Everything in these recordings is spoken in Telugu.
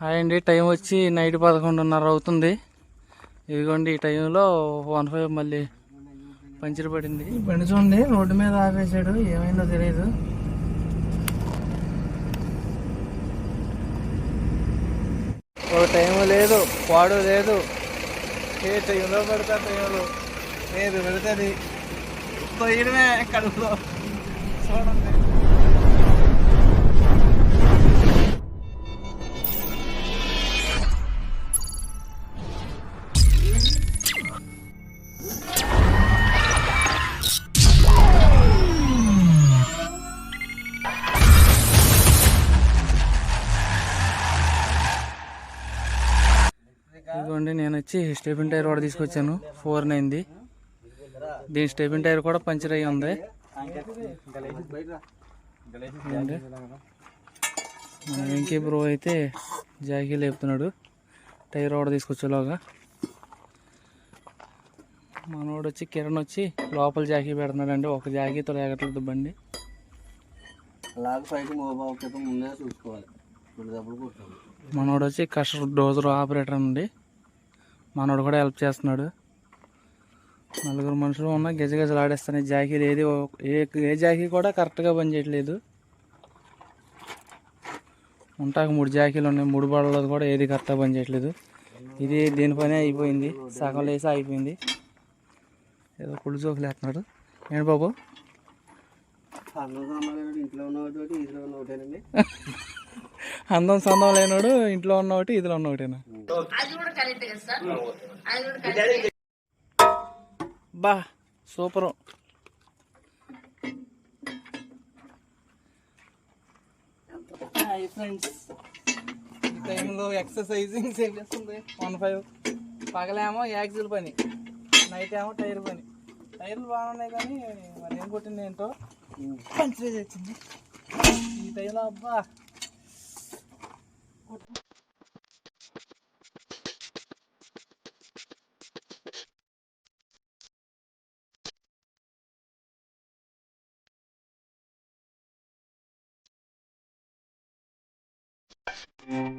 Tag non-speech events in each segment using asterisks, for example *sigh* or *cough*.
హాయ్ అండి టైం వచ్చి నైట్ పదకొండున్నర అవుతుంది. ఇదిగోండి ఈ టైంలో వన్ ఫైవ్ మళ్ళీ పంచర్ పడింది. బండి చూడండి రోడ్డు మీద ఆపేసాడు ఏమైందో తెలియదు ఒక టైం లేదు పాడు లేదు. ఏ టైంలో పడతా టైంలో లేదు పెడుతుంది తొయ్యడమే కడుపులో. చూడండి. వచ్చి స్టెపిన్ టైర్ కూడా తీసుకొచ్చాను. ఫోర్ నైన్ది దీని స్టెపిన్ టైర్ కూడా పంచర్ అయ్యి ఉంది. వెంకీ బ్రో అయితే జాకీ లేపుతున్నాడు. టైర్ కూడా తీసుకొచ్చేలోగా. మనోడు వచ్చి కిరణ్ వచ్చి లోపల జాకీ పెడుతున్నాడు అండి ఒక జాకీతో లేగట్లేదు బండి. అలాగ పైకి మోబావు క్రితం ముందే చూసుకోవాలి. మనోడు వచ్చి కస్టర్ డోజర్ ఆపరేటర్ అండి. మనోడు కూడా హెల్ప్ చేస్తున్నాడు. నలుగురు మనుషులు ఉన్న గజ గజలు ఆడేస్తున్నాయి జాకీలు ఏది ఏ ఏ జాకీ కూడా కరెక్ట్గా పనిచేయట్లేదు ఉంటాక మూడు జాకీలు ఉన్నాయి. మూడు బళ్ళలో కూడా ఏది కరెక్ట్గా పనిచేయట్లేదు ఇది దీని పనే అయిపోయింది. సగం లేసి అయిపోయింది. ఏదో పుళ్ళు జోకులు వేస్తున్నాడు. ఏంటి బాబు? ఇంట్లో ఉన్న ఒకటి ఇంట్లో ఉన్న ఒకటేనండి *laughs* అందం సందం లేనోడు ఇంట్లో ఉన్న ఒకటి ఇదిలో ఉన్న ఒకటేనా బా సూపరు. హాయ్ ఫ్రెండ్స్ ఈ టైంలో ఎక్సర్సైజింగ్ చేస్తుంది వన్ ఫైవ్ పగలేమో యాక్సిల్ పని. నైట్ ఏమో టైర్ పని. టైర్లు బాగున్నాయి కానీ మరి ఏం కొట్టింది ఏంటో? పంచరేజ్ వచ్చింది ఈ టైంలో అబ్బా Música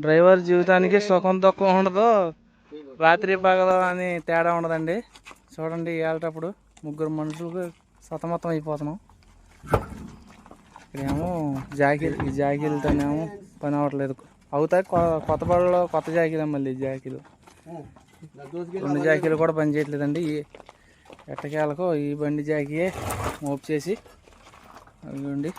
డ్రైవర్ జీవితానికి సుఖం దుఃఖం ఉండదు. రాత్రి పగలు అని తేడా ఉండదండి. చూడండి వెళ్ళేటప్పుడు ముగ్గురు మనుషులకు సతమతం అయిపోతున్నాం. ఇక్కడేమో జాకీలు ఈ జాకీలతోనేమో పని అవ్వట్లేదు. అవుతాయి కొ- కొత్త బళ్ళలో కొత్త జాకీలు మళ్ళీ ఈ జాకీలు. రెండు జాకీలు కూడా పని చేయట్లేదండి. ఈ ఎట్టకేలకు ఈ బండి జాకీయే మోపు చేసి అదిగోండి.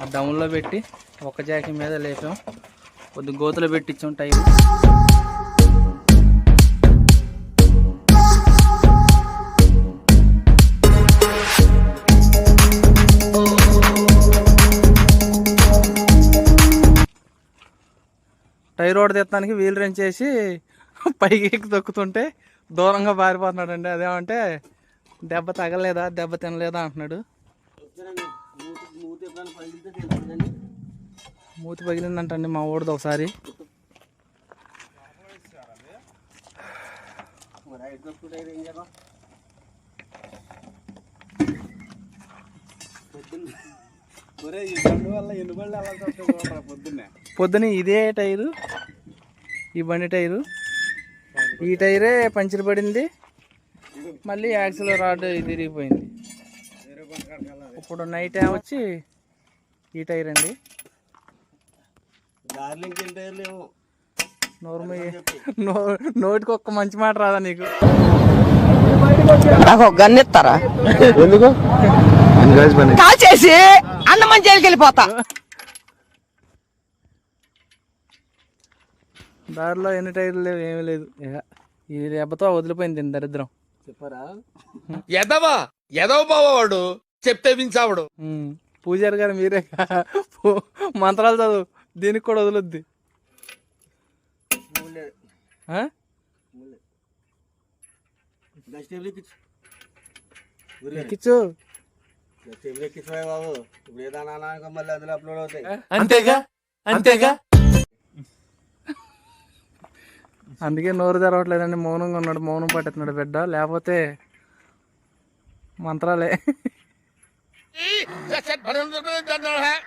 ఆ డౌన్లో పెట్టి ఒక జాకి మీద లేపాం. కొద్ది గోతులు పెట్టించాం టైర్. టైర్ ఓడ తెత్తానికి వీల్ రెంచ్ చేసి పైకి ఎక్కి తొక్కుతుంటే దూరంగా పారిపోతున్నాడండి. అదేమంటే దెబ్బ తగలేదా దెబ్బ తినలేదా అంటున్నాడు. మూతి పగిలిందంటండి మా ఊడిది ఒకసారి. ఒరే ఈ బండి వల్ల పొద్దున్నే పొద్దున ఇదే టైరు ఈ బండి టైరు. ఈ టైరే పంచర్ పడింది. మళ్ళీ యాక్సిల్ రాడ్ తిరిగిపోయింది. ఇప్పుడు నైట్ వచ్చి ఈ టైర్ అండి. దారిలో ఇంకేం టైర్లు లేవు. నోరు మీ- నో నోటికి ఒక్క మంచి మాట రాదా నీకు? నాకు ఒక గన్ ఇస్తారా? ఎందుకు? అన్నమని జైలుకి వెళ్ళిపోతా. దారిలో ఎన్ని టైర్లు లేవు ఏమీ లేదు. ఇక ఈ దెబ్బతో వదిలిపోయింది దీని దరిద్రం. చెప్పారా? ఎదవా ఎదవ బావవాడు? చెప్తే వించావుడు. పూజారి గారు మీరే మంత్రాలు చదువు. దీనికి కూడా వదులుద్ది. ఎక్కిచ్చు బాబు ఇప్పుడు ఏదైనా మళ్ళీ అందులో అప్లోడ్ అవుతాయి అంతేగా? అంతేగా? అందుకే నోరు తెరవట్లేదండి. మౌనంగా ఉన్నాడు. మౌనం పట్టేస్తున్నాడు బిడ్డ. లేకపోతే మంత్రాలే.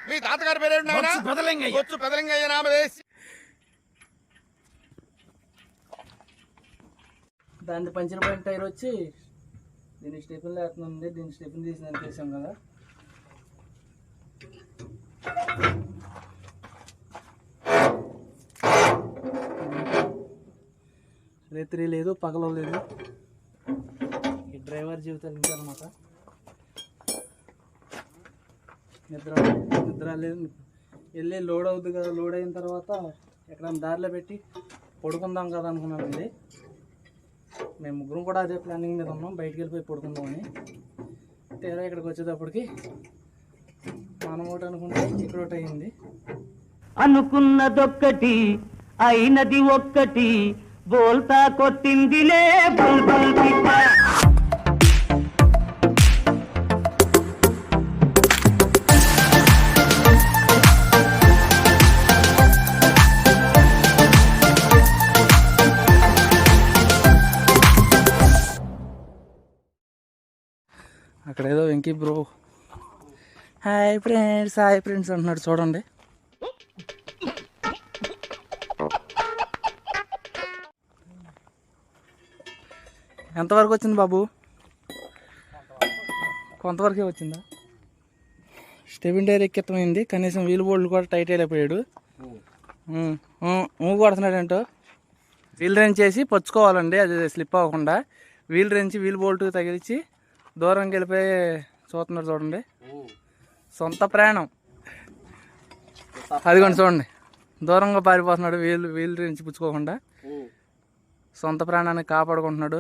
మీ తాతగారి పేరు బొచ్చు పెదలింగయ్య నామదేశ్ దాని పంచిన పాయింట్ టైర్ వచ్చి దీని స్టెఫిన్ లేకుండా దీని స్టెఫిన్ తీసిన నేను తీసాం కదా. రేత్రి లేదు పగలో లేదు. ఈ డ్రైవర్ జీవితాలు ఇంకా అనమాట నిద్ర నిద్ర లేదు. వెళ్ళి లోడ్ అవుతుంది కదా లోడ్ అయిన తర్వాత ఎక్కడ దారిలో పెట్టి పడుకుందాం కదా అనుకున్నానండి. మేము ముగ్గురం కూడా అదే ప్లానింగ్ మీద ఉన్నాం బయటికి వెళ్ళిపోయి పడుకుందామని. తీరా ఇక్కడికి వచ్చేటప్పటికి మనం ఒకటి అనుకుంటే ఇక్కడ ఒకటి అయింది అనుకున్నదొక్కటి అయినది ఒక్కటి బోల్తా కొట్టిందిలే బుల్బుల్ పిట్ట Venky bro. Hi friends hi friends అంటున్నాడు చూడండి. ఎంతవరకు వచ్చింది బాబు? కొంతవరకే వచ్చిందా? స్టెబిన్ డైర్ ఎక్కితమైంది కనీసం వీల్ బోల్డ్ కూడా టైట్ అయిపోయాడు. ఊ కొడుతున్నాడంటో. వీల్ రెంచ్ చేసి పచ్చుకోవాలండి అది స్లిప్ అవ్వకుండా. వీల్ రెంచి వీల్ బోల్ట్ తగిలిచి దూరంకి వెళ్ళిపోయి చూస్తున్నారు చూడండి. సొంత ప్రయాణం అదిగోండి చూడండి. దూరంగా పారిపోతున్నాడు. వీల్ వీల్ రెంచి పుచ్చుకోకుండా. సొంత ప్రాణాన్ని కాపాడుకుంటున్నాడు.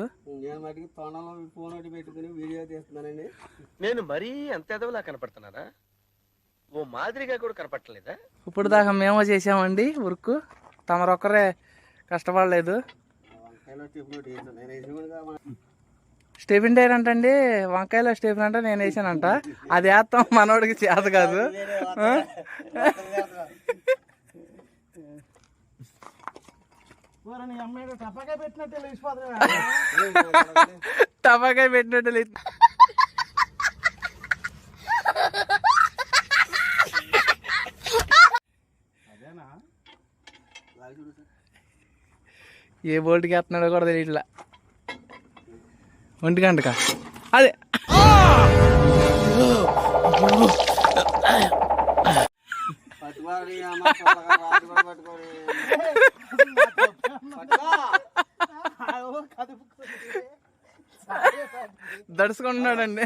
నేను మరీ అంత ఎదవలా కనపడుతున్నారా ఓ మాదిరిగా కూడా కనపడలేదా ఇప్పుడు దాకా మేము చేసామండి వర్క్. తమరొక్కరే కష్టపడలేదు. స్టెఫిన్ టైర్ అంటండి వంకాయలో స్టెఫిన్ అంటే నేను వేసానంట. అది వేస్తాం మనోడికి చేత కాదు? టపాకాయ పెట్టినట్టు లేదు ఏ బోల్ట్కి వేస్తున్నాడో కూడా తెలియట్లా. ఒంటి గంటకా? అదే. దడుచుకుంటున్నాడండి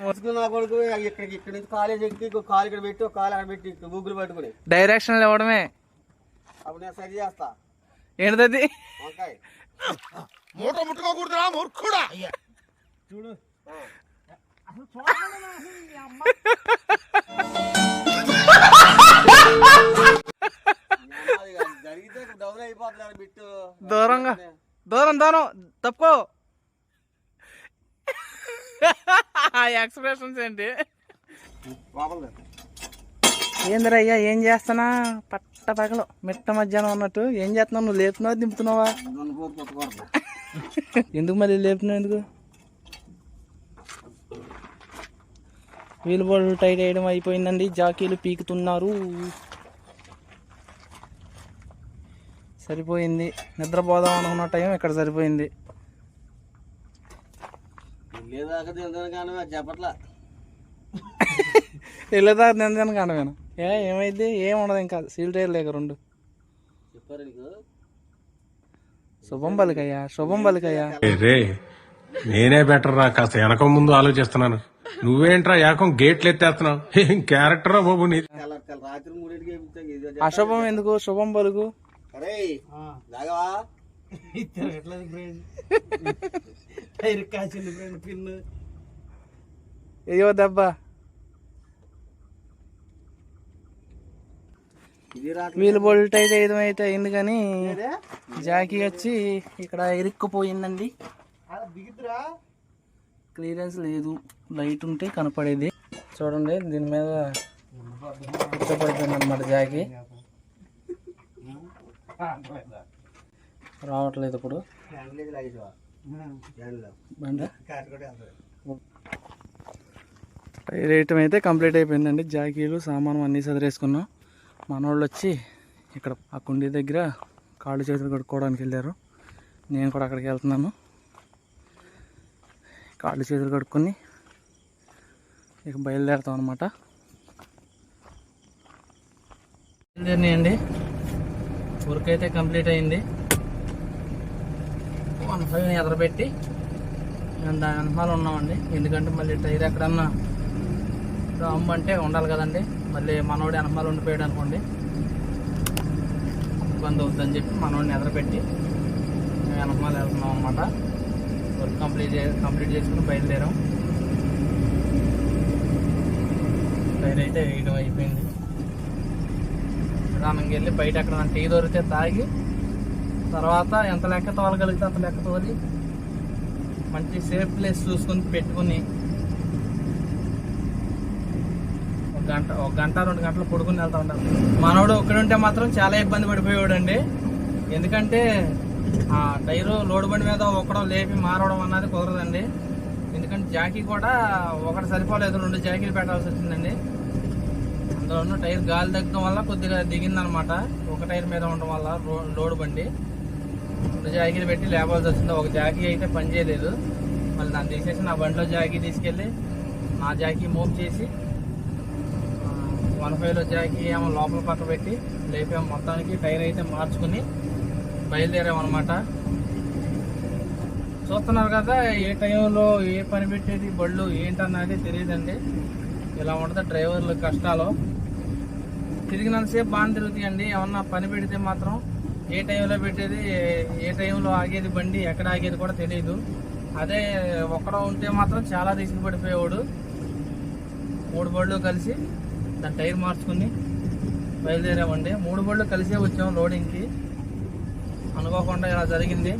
ముసుగు నా కొడుకు ఇక్కడికి ఇక్కడ నుంచి కాలేజ్ ఎక్కి ఇంకో కాలు ఇక్కడ పెట్టి ఒక కాలు అక్కడ పెట్టి ఇక్కడ గూగుల్ పట్టుకుని డైరెక్షన్లు ఇవ్వడమే. అప్పుడు నేను సరి చేస్తా. ఏంటిది వంకాయ. మూట ముట్టుకోకూడదురా మూర్ఖుడా. బిట్టు దూరంగా. దూరం దూరం. తప్పుకో. ఆ ఎక్స్ప్రెషన్స్ ఏంటి? లోపల ఏందిరా అయ్యా ఏం చేస్తానా పట్ట పగలు. మిట్ట మధ్యాహ్నం ఉన్నట్టు ఏం చేస్తున్నావు? నువ్వు లేపుతున్నావా? దింపుతున్నావా ఎందుకు మళ్ళీ లేపుతున్నావు ఎందుకు? వీల్ బోర్డు టైట్ వేయడం అయిపోయిందండి. జాకీలు పీకుతున్నారు. సరిపోయింది. నిద్రపోదాం అనుకున్న టైం ఇక్కడ సరిపోయింది. లేదాక తిందని కానీ ఏ ఏమైంది? ఏం ఉండదు ఇంకా. సీల్ టైర్ లేక రెండు. చెప్పారు శుభం పలికయ్యా శుభం పలికయ్యా రే నేనే బెటర్ రా కాస్త వెనక ముందు ఆలోచిస్తున్నాను. నువ్వేంట్రా ఏకం గేట్లు ఎత్తేస్తున్నావు? ఏం క్యారెక్టరా బాబు నీ అశుభం ఎందుకు? శుభం పలుకు అరే జాగవా తిరగట్లేదు ఫ్రెండ్ టైర్ కాసింది ఫ్రెండ్ పిన్ అయ్యో దెబ్బ ఇది రాట్లేదు వీల్ బోల్ట్ అయితే వేయడం అయితే అయింది కానీ జాకీ వచ్చి ఇక్కడ ఇరుక్కుపోయిందండి. క్లియరెన్స్ లేదు. లైట్ ఉంటే కనపడేది. చూడండి దీని మీద కూర్చోపడిపోయింది అనమాట జాకీ. రావట్లేదు ఇప్పుడు. టైర్ వేయటం అయితే కంప్లీట్ అయిపోయిందండి. జాకీలు సామాను అన్నీ చదివేసుకున్నాం మనోళ్ళు వచ్చి ఇక్కడ ఆ కుండీ దగ్గర కాళ్ళు చేతులు కడుక్కోవడానికి వెళ్ళారు. నేను కూడా అక్కడికి వెళ్తున్నాను. కాళ్ళు చేతులు కడుక్కొని ఇక బయలుదేరుతాం అనమాట బయలుదేరినాయండి. వర్క్ అయితే కంప్లీట్ అయింది. వన్ ఫైవ్ ఎదరబెట్టి మేము దాని వెనకాల ఉన్నామండి. ఎందుకంటే మళ్ళీ టైర్ ఎక్కడన్నా రాంబ్ అంటే ఉండాలి కదండి. మళ్ళీ మనోడు వెనకాల ఉండిపోయాడు అనుకోండి. ఇబ్బంది అవుతుందని చెప్పి మనోడిని ఎదరపెట్టి మేము వెనకాల వెళ్తున్నాం అనమాట వర్క్ కంప్లీట్ చే కంప్లీట్ చేసుకుని బయలుదేరాం. టైర్ అయితే వేయడం అయిపోయింది. ప్రధానంగా వెళ్ళి బయట ఎక్కడ టీ దొరికితే తాగి తర్వాత ఎంత లెక్క తోలగలిగితే అంత లెక్క తోలి మంచి సేఫ్ ప్లేస్ చూసుకొని పెట్టుకుని ఒక గంట ఒక గంట రెండు గంటలు పడుకుని వెళ్తా ఉంటాం మనోడు ఒక్కడుంటే మాత్రం చాలా ఇబ్బంది పడిపోయాడండి ఎందుకంటే ఆ టైరు లోడ్ బండి మీద ఒక్కడం లేపి మారవడం అన్నది కుదరదండి. ఎందుకంటే జాకీ కూడా ఒకటి సరిపోలేదు రెండు జాకీలు పెట్టాల్సి వచ్చిందండి. అందులో టైర్ గాలి తగ్గడం వల్ల కొద్దిగా దిగిందనమాట. ఒక టైర్ మీద ఉండడం వల్ల రో- లోడ్ బండి. రెండు జాకీలు పెట్టి లేపాల్సి వచ్చింది. ఒక జాకీ అయితే పని చేయలేదు. మళ్ళీ దాన్ని తీసేసి నా బండిలో జాకీ తీసుకెళ్ళి నా జాకీ మూవ్ చేసి వన్ ఫైవ్ జాకీ ఏమో లోపల పక్క పెట్టి లేపాము మొత్తానికి టైర్ అయితే మార్చుకుని బయలుదేరామన్నమాట. చూస్తున్నారు కదా ఏ టైంలో ఏ పని పెట్టేది బళ్ళు ఏంటన్నది తెలియదండి. ఇలా ఉంటుంది డ్రైవర్ల కష్టాలు. తిరిగినంతసేపు బాగా తిరుగుతాయండి. ఏమన్నా పని పెడితే మాత్రం ఏ టైంలో పెట్టేది ఏ- టైంలో ఆగేది బండి ఎక్కడ ఆగేది కూడా తెలియదు. అదే ఒక్కడ ఉంటే మాత్రం చాలా రిస్క్ పడిపోయేవాడు. మూడు బళ్ళు కలిసి దాని టైర్ మార్చుకుని బయలుదేరామండి. మూడు బళ్ళు కలిసే వచ్చాం లోడింగ్కి. అనుకోకుండా ఇలా జరిగింది.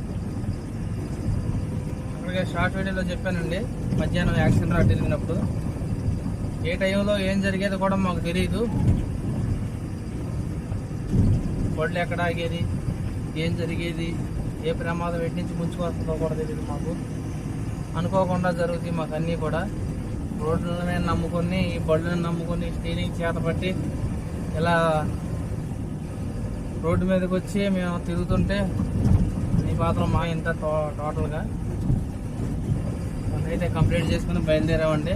అక్కడికే షార్ట్ వీడియోలో చెప్పానండి. మధ్యాహ్నం యాక్సిడెంట్ రాట్ ఏ టైంలో ఏం జరిగేది కూడా మాకు తెలియదు బళ్ళు ఎక్కడ ఆగేది? ఏం జరిగేది? ఏ ప్రమాదం ఎటు నుంచి కూడా తెలియదు మాకు. అనుకోకుండా జరుగుతాయి మాకు అన్నీ కూడా. రోడ్లనే నమ్ముకొని ఈ బళ్ళని నమ్ముకొని స్టీరింగ్ చేత పట్టి ఇలా రోడ్డు మీదకి వచ్చి మేము తిరుగుతుంటే ఈ పాత్రం మా ఇంత టో టోటల్గా. అయితే కంప్లీట్ చేసుకుని బయలుదేరామండి.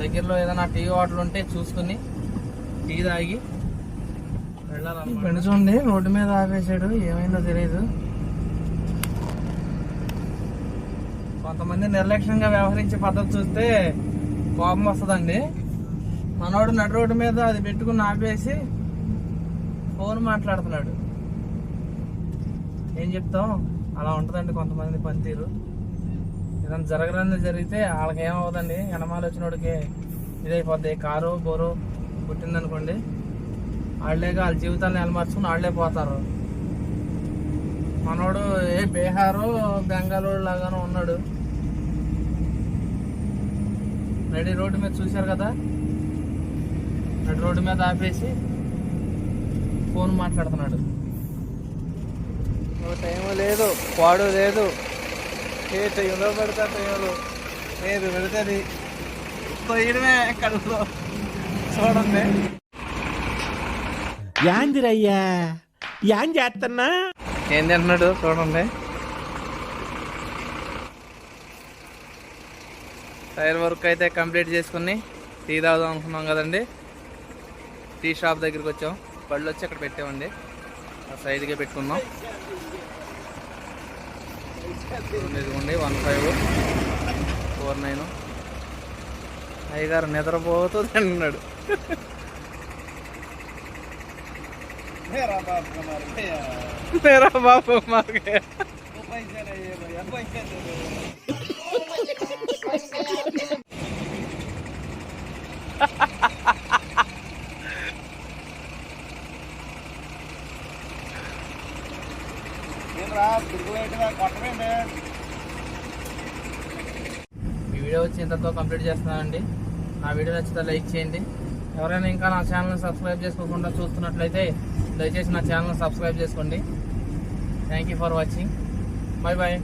దగ్గరలో ఏదైనా టీ హోటల్ ఉంటే చూసుకుని టీ తాగి వెళ్ళాలి బండి ఉండి రోడ్డు మీద ఆపేసాడు ఏమైందో తెలియదు కొంతమంది నిర్లక్ష్యంగా వ్యవహరించే పద్ధతి చూస్తే కోపం వస్తుందండి. మనోడు నడు రోడ్డు మీద అది పెట్టుకుని ఆపేసి ఫోన్ మాట్లాడుతున్నాడు. ఏం చెప్తాం? అలా ఉంటుందండి కొంతమంది పనితీరు. ఏదైనా జరగరాని జరిగితే వాళ్ళకి ఏమవుతుందండి ఎనమాలు వచ్చినోడికి ఇదైపోద్ది. కారు బోరు పుట్టిందనుకోండి వాళ్ళేగా వాళ్ళ జీవితాన్ని ఎలమర్చుకుని వాళ్ళే పోతారు. మనోడు ఏ బీహారు బెంగళూరు లాగానో ఉన్నాడు. రెడీ రోడ్డు మీద చూశారు కదా? నడి రోడ్డు మీద ఆపేసి ఫోన్ మాట్లాడుతున్నాడు. టైం లేదు పాడు లేదు. ఏ టైంలో పడితే టైంలో లేదు పెడుతుంది పోయడమే కడుపులో చూడండి. యాందిరయ్యా యాన్ చేస్తున్నా ఏం తింటున్నాడు చూడండి. టైర్ వర్క్ అయితే కంప్లీట్ చేసుకుని టీ తాగుదాం అనుకున్నాం కదండి. టీ షాప్ దగ్గరికి వచ్చాం. బళ్ళు వచ్చి అక్కడ పెట్టామండి. ఆ సైడ్గా పెట్టుకున్నాం ఇదిగోండి వన్ ఫైవ్ ఫోర్ నైన్. అయ్యగారు నిద్రపోతూ తింటున్నాడు లేరా బాబు మాకు ఈ వీడియో వచ్చి ఇంతతో కంప్లీట్ చేస్తున్నానండి. నా వీడియో నచ్చితే లైక్ చేయండి. ఎవరైనా ఇంకా నా ఛానల్ని సబ్స్క్రైబ్ చేసుకోకుండా చూస్తున్నట్లయితే దయచేసి నా ఛానల్ని సబ్స్క్రైబ్ చేసుకోండి. Thank you for watching bye bye